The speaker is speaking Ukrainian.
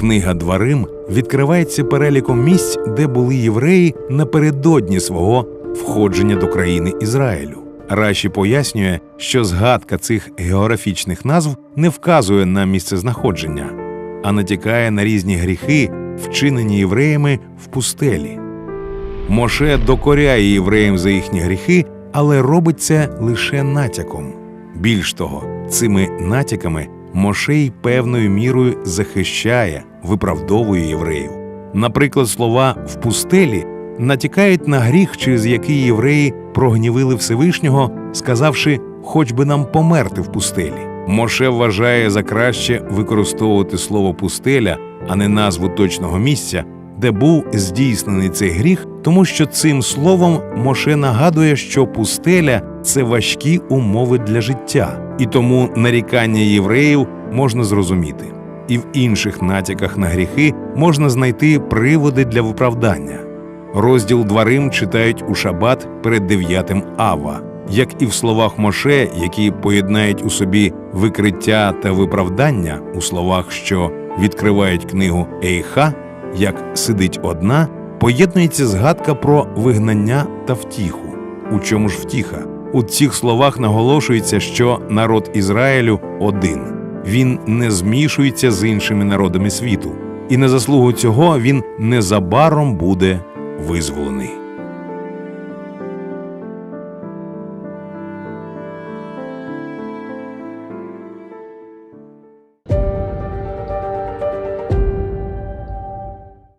Книга Дворим відкривається переліком місць, де були євреї напередодні свого входження до країни Ізраїлю. Раші пояснює, що згадка цих географічних назв не вказує на місцезнаходження, а натякає на різні гріхи, вчинені євреями в пустелі. Моше докоряє євреям за їхні гріхи, але робить це лише натяком. Більш того, цими натяками Моше й певною мірою захищає, виправдовує євреїв. Наприклад, слова в пустелі натякають на гріх, через який євреї прогнівили Всевишнього, сказавши, хоч би нам померти в пустелі. Моше вважає за краще використовувати слово пустеля, а не назву точного місця, де був здійснений цей гріх, тому що цим словом Моше нагадує, що пустеля це важкі умови для життя, і тому нарікання євреїв можна зрозуміти. І в інших натяках на гріхи можна знайти приводи для виправдання. Розділ Дворим читають у шабат перед дев'ятим Ава, як і в словах Моше, які поєднають у собі викриття та виправдання у словах, що відкривають книгу Ейха, як сидить одна, поєднується згадка про вигнання та втіху. У чому ж втіха? У цих словах наголошується, що народ Ізраїлю один. Він не змішується з іншими народами світу, і на заслугу цього він незабаром буде визволений.